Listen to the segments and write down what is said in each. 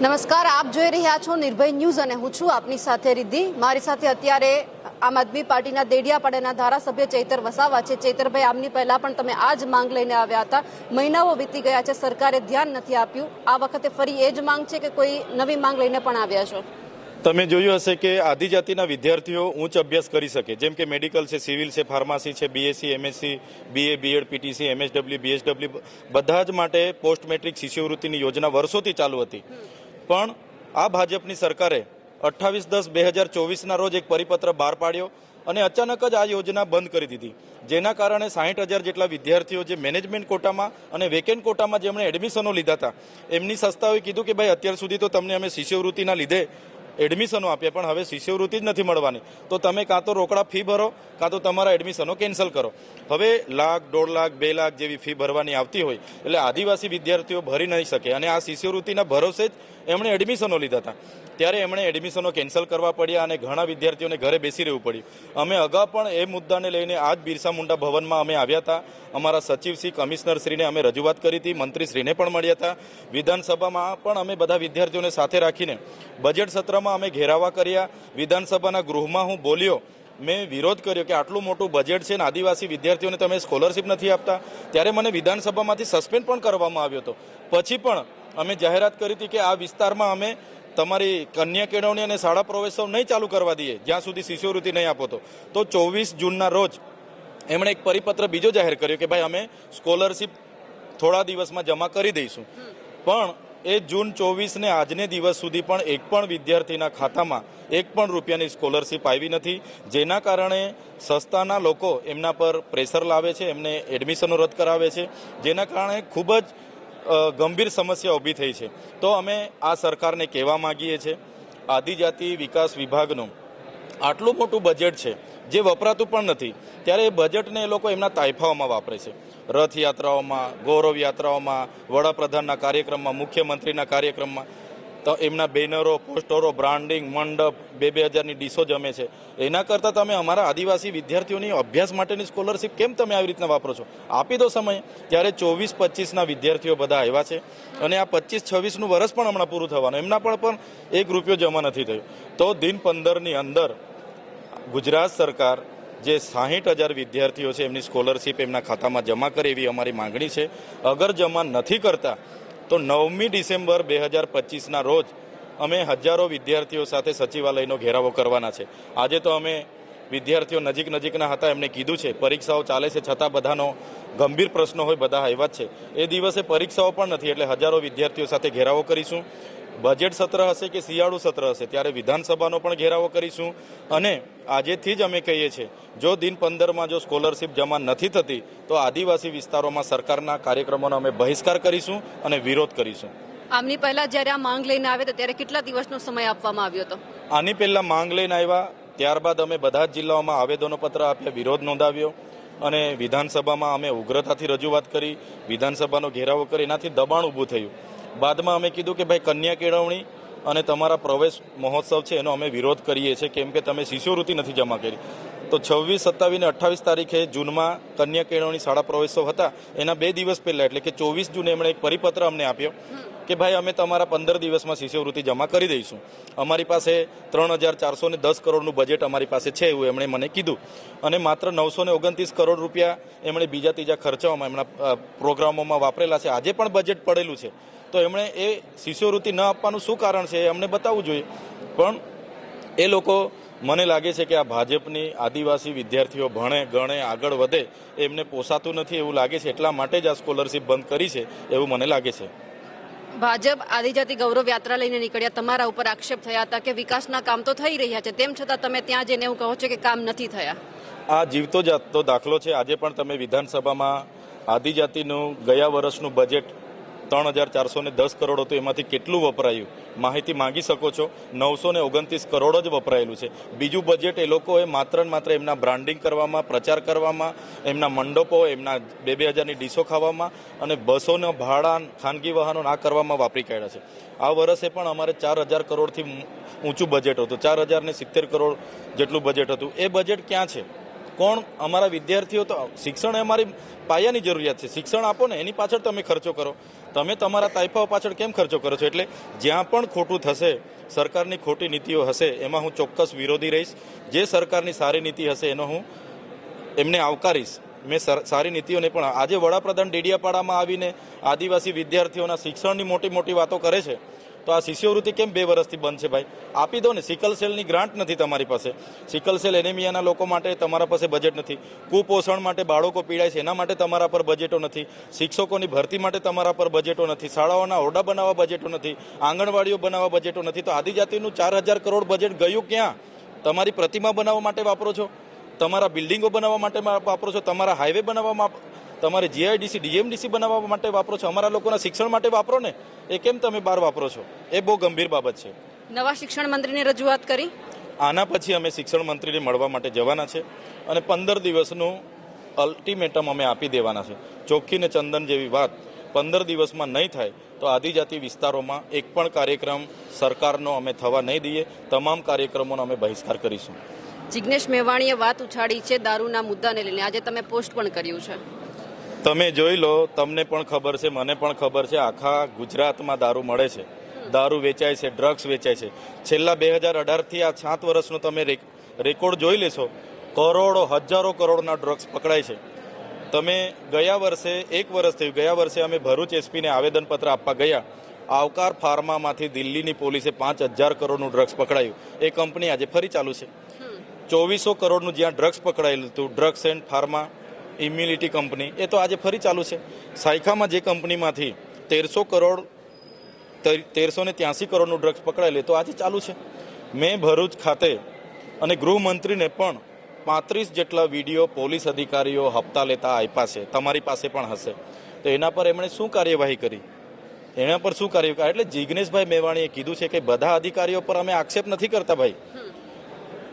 નમસ્કાર, આપ જોઈ રહ્યા છો નિર્ભય ન્યૂઝ અને હું છું આપની સાથે રિદ્ધિ. મારી સાથે અત્યારે આમ આદમી પાર્ટીના દેડિયાપાડાના ધારાસભ્ય ચૈતર વસાવા છે. ચૈતરભાઈ, આમની પહેલા પણ તમે આ જ માંગ લઈને આવ્યા હતા. મહિનાઓ વીતી ગયા છે, સરકારે ધ્યાન નથી આપ્યું. આ વખતે ફરી એ જ માંગ છે કે કોઈ નવી માંગ લઈને પણ આવ્યા છો? તમે જોયું હશે કે આદિજાતિના વિદ્યાર્થીઓ ઉચ્ચ અભ્યાસ કરી શકે. જેમ કે મેડિકલ છે, સિવિલ છે, ફાર્મસી છે BSc MSc BA BEd PTC MSW BSW બધા જ માટે પોસ્ટ મેટ્રિક શિષ્યવૃત્તિની યોજના વર્ષોથી ચાલુ હતી. પણ આ ભાજપની સરકારે અઠ્ઠાવીસ દસ બે હજાર ચોવીસના રોજ એક પરિપત્ર બહાર પાડ્યો અને અચાનક જ આ યોજના બંધ કરી દીધી. જેના કારણે સાહીઠ હજાર જેટલા વિદ્યાર્થીઓ જે મેનેજમેન્ટ કોટામાં અને વેકેન્ટ કોટામાં જેમણે એડમિશનો લીધા હતા, એમની સંસ્થાઓએ કીધું કે, ભાઈ, અત્યાર સુધી તો તમને અમે શિષ્યવૃત્તિના લીધે એડમિશનો આપીએ, પણ હવે શિષ્યવૃત્તિ જ નથી મળવાની. તો તમે કાં તો રોકડા ફી ભરો, કાં તો તમારા એડમિશનો કેન્સલ કરો. હવે લાખ, દોઢ લાખ, બે લાખ જેવી ફી ભરવાની આવતી હોય, એટલે આદિવાસી વિદ્યાર્થીઓ ભરી નહીં શકે. અને આ શિષ્યવૃત્તિના ભરોસે જ એમણે એડમિશનો લીધા હતા. ત્યારે એમણે એડમિશનો કેન્સલ કરવા પડ્યા અને ઘણા વિદ્યાર્થીઓને ઘરે બેસી રહેવું પડ્યું. અમે અગાઉ પણ એ મુદ્દાને લઈને આજ બિરસા મુંડા ભવનમાં અમે આવ્યા હતા. અમારા સચિવશ્રી કમિશનરશ્રીને અમે રજૂઆત કરી હતી મંત્રીશ્રીને પણ મળ્યા હતા. વિધાનસભામાં પણ અમે બધા વિદ્યાર્થીઓને સાથે રાખીને બજેટ સત્રમાં અમે ઘેરાવા કર્યા. વિધાનસભાના ગૃહમાં હું બોલ્યો, મેં વિરોધ કર્યો કે આટલું મોટું બજેટ છે ને આદિવાસી વિદ્યાર્થીઓને તમે સ્કોલરશિપ નથી આપતા. ત્યારે મને વિધાનસભામાંથી સસ્પેન્ડ પણ કરવામાં આવ્યો હતો. પછી પણ અમે જાહેરાત કરી હતી કે આ વિસ્તારમાં અમે તમારી કન્યા કેળવણી અને શાળા પ્રવેશો નહીં ચાલુ કરવા દઈએ, જ્યાં સુધી શિષ્યવૃત્તિ નહીં આપો તો ચોવીસ જૂનના રોજ એમણે એક પરિપત્ર બીજો જાહેર કર્યો કે ભાઈ અમે સ્કોલરશીપ થોડા દિવસમાં જમા કરી દઈશું. પણ એ જૂન ચોવીસને આજને દિવસ સુધી પણ એક પણ વિદ્યાર્થીના ખાતામાં એક પણ રૂપિયાની સ્કોલરશીપ આવી નથી, જેના કારણે સંસ્થાના લોકો એમના પર પ્રેશર લાવે છે, એમને એડમિશનો રદ કરાવે છે, જેના કારણે ખૂબ જ ગંભીર સમસ્યા ઊભી થઈ છે. તો અમે આ સરકારને કહેવા માગીએ છીએ, આદિજાતિ વિકાસ વિભાગનું આટલું મોટું બજેટ છે, જે વપરાતું પણ નથી, ત્યારે એ બજેટને એ લોકો એમના તાઇફાઓમાં વાપરે છે. રથયાત્રાઓમાં ગૌરવ યાત્રાઓમાં વડાપ્રધાનના કાર્યક્રમમાં, મુખ્યમંત્રીના કાર્યક્રમમાં તો એમના બેનરો, પોસ્ટરો, બ્રાન્ડિંગ, મંડપ, બે બે હજારની ડીશો જમે છે. એના કરતાં તમે અમારા આદિવાસી વિદ્યાર્થીઓની અભ્યાસ માટેની સ્કોલરશિપ કેમ તમે આવી રીતના વાપરો છો? આપી દો સમય. ત્યારે ચોવીસ પચીસના વિદ્યાર્થીઓ બધા આવ્યા છે. અને આ પચીસ છવ્વીસનું વર્ષ પણ હમણાં પૂરું થવાનું. એમના પણ પણ એક રૂપિયો જમા નથી થયો. તો દિન પંદરની અંદર ગુજરાત સરકાર જે સાહીઠ હજાર વિદ્યાર્થીઓ છે એમની સ્કોલરશિપ એમના ખાતામાં જમા કરે એવી અમારી માંગણી છે. અગર જમા નથી કરતા તો નવમી ડિસેમ્બર બે હજાર પચીસના રોજ અમે હજારો વિદ્યાર્થીઓ સાથે સચિવાલયનો ઘેરાવો કરવાના છે. આજે તો અમે વિદ્યાર્થીઓ નજીક નજીકના હતા એમને કીધું છે, પરીક્ષાઓ ચાલે છે છતાં બધાનો ગંભીર પ્રશ્નો હોય, બધા આવ્યા જ છે. એ દિવસે પરીક્ષાઓ પણ નથી, એટલે હજારો વિદ્યાર્થીઓ સાથે ઘેરાવો કરીશું. બજેટ સત્ર હશે કે શિયાળુ સત્ર હશે ત્યારે વિધાનસભાનો પણ ઘેરાવો કરીશું. અને આજેથી જ અમે કહીએ છીએ જો દિન પંદરમાં જો સ્કોલરશિપ જમા નથી થતી તો આદિવાસી વિસ્તારોમાં સરકારના કાર્યક્રમોનો અમે બહિષ્કાર કરીશું અને વિરોધ કરીશું. આમની પહેલા જ્યારે આ માંગ લઈને આવ્યા હતા ત્યારે કેટલા દિવસનો સમય આપવામાં આવ્યો હતો? આની પહેલા માંગ લઈને આવ્યા ત્યારબાદ અમે બધા જ જિલ્લાઓમાં આવેદનો પત્ર આપ્યા વિરોધ નોંધાવ્યો. અને વિધાનસભામાં અમે ઉગ્રતાથી રજૂઆત કરી વિધાનસભાનો ઘેરાવો કરી એનાથી દબાણ ઊભું થયું. બાદમાં અમે કીધું કે ભાઈ કન્યા કેળવણી અને તમારા પ્રવેશ મહોત્સવ છે એનો અમે વિરોધ કરીએ છીએ, કેમ કે તમે શિષ્યવૃત્તિ નથી જમા કરી. તો છવ્વીસ, સત્તાવીસ અને અઠ્ઠાવીસ તારીખે જૂનમાં કન્યા કેળવણી શાળા પ્રવેશોત્સવ હતા. એના બે દિવસ પહેલા, એટલે કે ચોવીસ જૂને એમણે એક પરિપત્ર અમને આપ્યો કે ભાઈ અમે તમારા પંદર દિવસમાં શિષ્યવૃત્તિ જમા કરી દઈશું. અમારી પાસે ત્રણ હજાર ચારસો ને દસ કરોડનું બજેટ અમારી પાસે છે એવું એમણે મને કીધું. અને માત્ર નવસો ને ઓગણત્રીસ કરોડ રૂપિયા એમણે બીજા ત્રીજા ખર્ચાઓમાં, એમના પ્રોગ્રામોમાં વાપરેલા છે. આજે પણ બજેટ પડેલું છે. તો એમણે એ શિષ્યવૃત્તિ ન આપવાનું શું કારણ છે એ અમને બતાવવું જોઈએ. પણ એ લોકો મને લાગે છે કે આ ભાજપની આદિવાસી વિદ્યાર્થીઓ ભણે ગણે આગળ વધે એમને પોસાતું નથી એવું લાગે છે. એટલા માટે જ આ સ્કોલરશીપ બંધ કરી છે એવું મને લાગે છે. ભાજપ આદિજાતિ ગૌરવ યાત્રા લઈને નીકળ્યા તમારા ઉપર આક્ષેપ થયા હતા કે વિકાસના કામ તો થઈ રહ્યા છે તેમ છતાં તમે ત્યાં જઈને એવું કહો છો કે કામ નથી થયા. આ જીવતો જાતનો દાખલો છે. આજે પણ તમે વિધાનસભામાં આદિજાતિનું ગયા વર્ષનું બજેટ ત્રણ હજાર ચારસો ને દસ કરોડ હતું એમાંથી કેટલું વપરાયું? માહિતી માંગી શકો છો. નવસો ને ઓગણત્રીસ કરોડ જ વપરાયેલું છે. બીજું બજેટ એ લોકોએ માત્ર ને માત્ર એમના બ્રાન્ડિંગ કરવામાં, પ્રચાર કરવામાં, એમના મંડપો, એમના બે બે હજારની ડીશો ખાવામાં અને બસોના ભાડા, ખાનગી વાહનો આ કરવામાં વાપરી કાઢ્યા છે. આ વર્ષે પણ અમારે ચાર હજાર કરોડથી ઊંચું બજેટ હતું. ચાર હજાર સિત્તેર કરોડ જેટલું બજેટ હતું. એ બજેટ ક્યાં છે? કોણ અમારા વિદ્યાર્થીઓ તો શિક્ષણ એ અમારી પાયાની જરૂરિયાત છે. શિક્ષણ આપો ને, એની પાછળ તમે ખર્ચો કરો. તમે તમારા તાઇફાઓ પાછળ કેમ ખર્ચો કરો છો? એટલે જ્યાં પણ ખોટું થશે, સરકારની ખોટી નીતિઓ હશે, એમાં હું ચોક્કસ વિરોધી રહીશ. જે સરકારની સારી નીતિ હશે, એનો હું એમને આવકારીશ. મેં સર- નીતિઓને પણ આજે વડાપ્રધાન ડેડિયાપાડામાં આવીને આદિવાસી વિદ્યાર્થીઓના શિક્ષણની મોટી મોટી વાતો કરે છે. તો આ શિષ્યવૃત્તિ કેમ બે વર્ષથી બંધ છે ભાઈ? આપી દો ને, સિકલ સેલની ગ્રાન્ટ નથી તમારી પાસે. સિકલ સેલ એનેમિયાના લોકો માટે તમારા પાસે બજેટ નથી. કુપોષણ માટે બાળકો પીડાય છે, એના માટે તમારા પર બજેટો નથી. શિક્ષકોની ભરતી માટે તમારા પર બજેટો નથી. શાળાઓના ઓરડા બનાવવા બજેટો નથી. આંગણવાડીઓ બનાવવા બજેટો નથી. તો આદિજાતિનું ચાર હજાર કરોડ બજેટ ગયું ક્યાં? તમારી પ્રતિમા બનાવવા માટે વાપરો છો? તમારા બિલ્ડિંગો બનાવવા માટે વાપરો છો? તમારા હાઈવે બનાવવામાં તમારે જીઆઈડીસી ડીએમડીસી બનાવવા માટે વાપરો છો? અમારા લોકોના શિક્ષણ માટે વાપરો ને? એ કેમ તમે બહાર વાપરો છો? એ બહુ ગંભીર બાબત છે. નવા શિક્ષણ મંત્રીને રજૂઆત કરી? આના પછી અમે શિક્ષણ મંત્રીને મળવા માટે જવાના છે અને પંદર દિવસનું અલ્ટિમેટમ અમે આપી દેવાના છે. ચોખ્ખી ને ચંદન જેવી વાત પંદર દિવસમાં નહીં થાય તો આદિજાતિ વિસ્તારોમાં એક પણ કાર્યક્રમ સરકારનો અમે થવા નહીં દઈએ. તમામ કાર્યક્રમોનો અમે બહિષ્કાર કરીશું. જિજ્ઞેશ મેવાણીએ વાત ઉછાળી છે દારૂના મુદ્દાને લઈને. આજે તમે પોસ્ટ પણ કર્યું છે. તમે જોઈ લો તમને પણ ખબર છે મને પણ ખબર છે આખા ગુજરાતમાં દારૂ મળે છે. દારૂ વેચાય છે ડ્રગ્સ વેચાય છે. છેલ્લા બે હજાર અઢારથી આ સાત વર્ષનો તમે રેક- રેકોર્ડ જોઈ લેશો કરોડો હજારો કરોડના ડ્રગ્સ પકડાય છે. તમે ગયા વર્ષે એક વર્ષ થયું ગયા વર્ષે અમે ભરૂચ એસપીને આવેદનપત્ર આપવા ગયા. આવકાર ફાર્મામાંથી દિલ્હીની પોલીસે પાંચ હજાર કરોડનું ડ્રગ્સ પકડાયું. એ કંપની આજે ફરી ચાલુ છે. ચોવીસો કરોડનું જ્યાં ડ્રગ્સ પકડાયેલું હતું drugs and pharma immunity company એ તો આજે ફરી ચાલુ છે. સાયખામાં જે કંપનીમાંથી તેરસો કરોડ તેરસો ને ત્યાંસી કરોડનું ડ્રગ્સ પકડાયેલું તો આજે ચાલુ છે. મેં ભરૂચ ખાતે અને ગૃહમંત્રીને પણ પાંત્રીસ જેટલા વીડિયો પોલીસ અધિકારીઓ હપ્તા લેતા આપ્યા છે. તમારી પાસે પણ હશે. તો એના પર એમણે શું કાર્યવાહી કરી? એના પર શું કાર્ય એટલે જિગ્નેશભાઈ મેવાણીએ કીધું છે કે બધા અધિકારીઓ પર અમે આક્ષેપ નથી કરતા ભાઈ.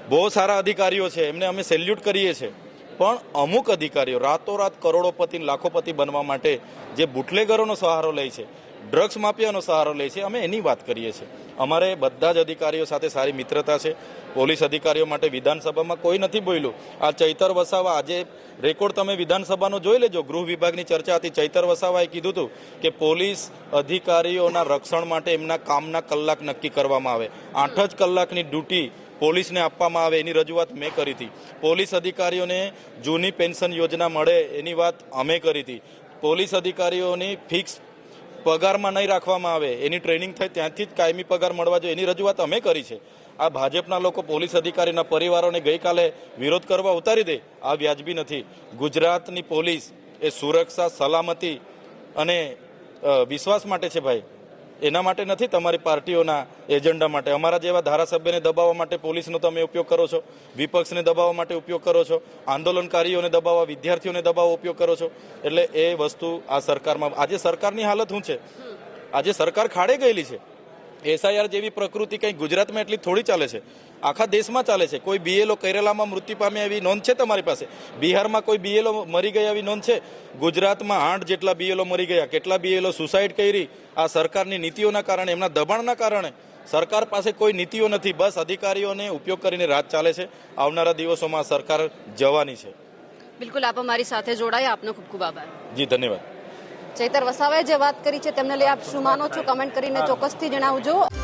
બહુ સારા અધિકારીઓ છે. એમને અમે સેલ્યુટ કરીએ છીએ. પણ અમુક અધિકારીઓ રાતોરાત કરોડોપતિ લાખોપતિ બનવા માટે જે બુટલેગરોનો સહારો લે છે, ડ્રગ્સ માફિયાનો સહારો લે છે, અમે એની વાત કરીએ છીએ. અમારે બધા જ અધિકારીઓ સાથે સારી મિત્રતા છે. પોલીસ અધિકારીઓ માટે વિધાનસભામાં કોઈ નથી બોલ્યું. આ ચૈતર વસાવા, આજે રેકોર્ડ તમે વિધાનસભાનો જોઈ લેજો. ગૃહ વિભાગની ચર્ચા હતી. ચૈતર વસાવાએ કીધું હતું કે પોલીસ અધિકારીઓના રક્ષણ માટે એમના કામના કલાક નક્કી કરવામાં આવે. આઠ જ કલાકની ડ્યુટી પોલીસને આપવામાં આવે એની રજૂઆત મેં કરી હતી. પોલીસ અધિકારીઓને જૂની પેન્શન યોજના મળે એની વાત અમે કરી હતી. પોલીસ અધિકારીઓની ફિક્સ પગારમાં નહીં રાખવામાં આવે એની ટ્રેનિંગ થાય ત્યાંથી જ કાયમી પગાર મળવા જોઈએ એની રજૂઆત અમે કરી છે. આ ભાજપના લોકો પોલીસ અધિકારીના પરિવારોને ગઈકાલે વિરોધ કરવા ઉતારી દે આ વ્યાજબી નથી. ગુજરાતની પોલીસ એ સુરક્ષા, સલામતી અને વિશ્વાસ માટે છે ભાઈ. એના માટે નથી, તમારી પાર્ટીઓના એજન્ડા માટે. અમારા જેવા ધારાસભ્યને દબાવવા માટે પોલીસનો તમે ઉપયોગ કરો છો, વિપક્ષને દબાવવા માટે ઉપયોગ કરો છો, આંદોલનકારીઓને દબાવવા, વિદ્યાર્થીઓને દબાવવા ઉપયોગ કરો છો. એટલે એ વસ્તુ આ સરકારમાં, આજે સરકારની હાલત શું છે? આજે સરકાર ખાડે ગયેલી છે. એસઆઈઆર જેવી પ્રકૃતિ કંઈ ગુજરાતમાં એટલી થોડી ચાલે છે? આખા દેશમાં ચાલે છે? કોઈ બીએલઓ કેરેલામાં મૃત્યુ પામે એવી નોંધ છે તમારી પાસે? બિહારમાં કોઈ બીએલઓ મરી ગયા એવી નોંધ છે? ગુજરાતમાં આઠ જેટલા બીએલઓ મરી ગયા કેટલા બીએલઓ સુસાઇડ કરી? આ સરકારની નીતિઓના કારણે એમના દબાણના કારણે સરકાર પાસે કોઈ નીતિઓ નથી. બસ અધિકારીઓને ઉપયોગ કરીને રાત ચાલે છે. આવનારા દિવસોમાં સરકાર જવાની છે. બિલકુલ આપ અમારી સાથે જોડાયા. આપનો ખૂબ ખૂબ આભાર. જી ધન્યવાદ. ચૈતર વસાવાએ જે વાત કરી છે, તેમને લઈ આપ શું માનો છો? કમેન્ટ કરીને ચોક્કસથી જણાવજો.